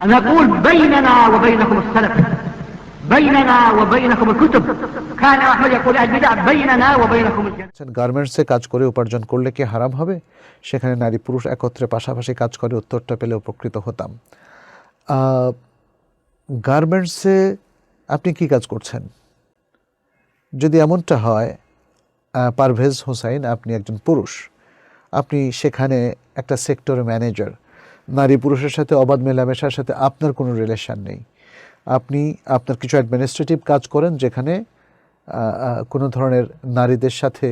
نقول بيننا وبينكم السلف بيننا وبينكم الكتب كان أحمد يقول البدع بيننا وبينكم الجنة গার্মেন্টসে কাজ করে উপার্জন করলে কি হারাম হবে সেখানে নারী পুরুষ একত্রে পাশাপাশি কাজ করে উত্তরটা পেলে উপকৃত হতাম গার্মেন্টসে আপনি কি কাজ করছেন যদি এমনটা হয় আহ, পারভেজ হোসাইন আপনি একজন পুরুষ আপনি সেখানে একটা সেক্টর ম্যানেজার নারী পুরুষের সাথে, অবাধ মেলামেশার সাথে আপনার কোনো রিলেশন নেই। আপনি আপনার কিছু অ্যাডমিনিস্ট্রেটিভ কাজ করেন যেখানে কোনো ধরনের নারীদের সাথে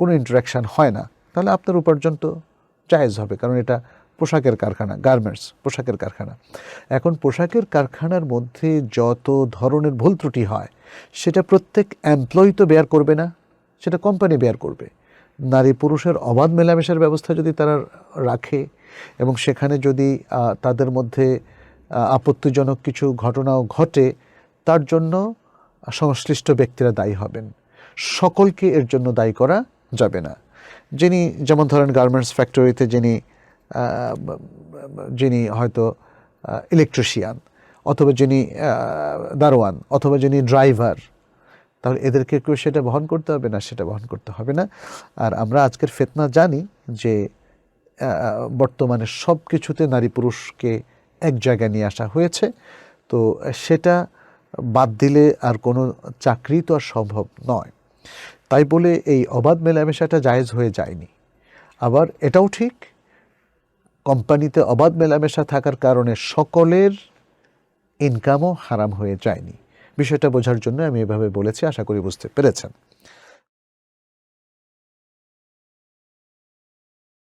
কোনো ইন্টারাকশান হয় না। তাহলে আপনার উপার্জন তো জায়েজ হবে, কারণ এটা পোশাকের কারখানা গার্মেন্টস পোশাকের কারখানা। এখন পোশাকের কারখানার মধ্যে যত ধরনের ভুল ত্রুটি হয়, সেটা প্রত্যেক এমপ্লয়ি তো বেয়ার করবে না, সেটা কোম্পানি বেয়ার করবে। নারী পুরুষের অবাধ মেলামেশার ব্যবস্থা যদি তারা রাখে এবং সেখানে যদি তাদের মধ্যে আপত্তিজনক কিছু ঘটনাও ঘটে, তার জন্য সংশ্লিষ্ট ব্যক্তিরা দায়ী হবেন। সকলকে এর জন্য দায়ী করা যাবে না। যিনি, যেমন ধরেন গার্মেন্টস ফ্যাক্টরিতে যিনি যিনি হয়তো ইলেকট্রিশিয়ান অথবা যিনি দারোয়ান অথবা যিনি ড্রাইভার তাহলে এদেরকে কেউ সেটা বহন করতে হবে না, সেটা বহন করতে হবে না। আর আমরা আজকের ফেতনা জানি যে বর্তমানে সব কিছুতে নারী পুরুষকে এক জায়গায় নিয়ে আসা হয়েছে। তো সেটা বাদ দিলে আর কোনো চাকরি তো আর সম্ভব নয়। তাই বলে এই অবাধ মেলামেশাটা জায়েজ হয়ে যায়নি। আবার এটাও ঠিক, কোম্পানিতে অবাধ মেলামেশা থাকার কারণে সকলের ইনকামও হারাম হয়ে যায়নি। বিষয়টা বোঝার জন্য আমি এভাবে বলেছি, আশা করি বুঝতে পেরেছেন।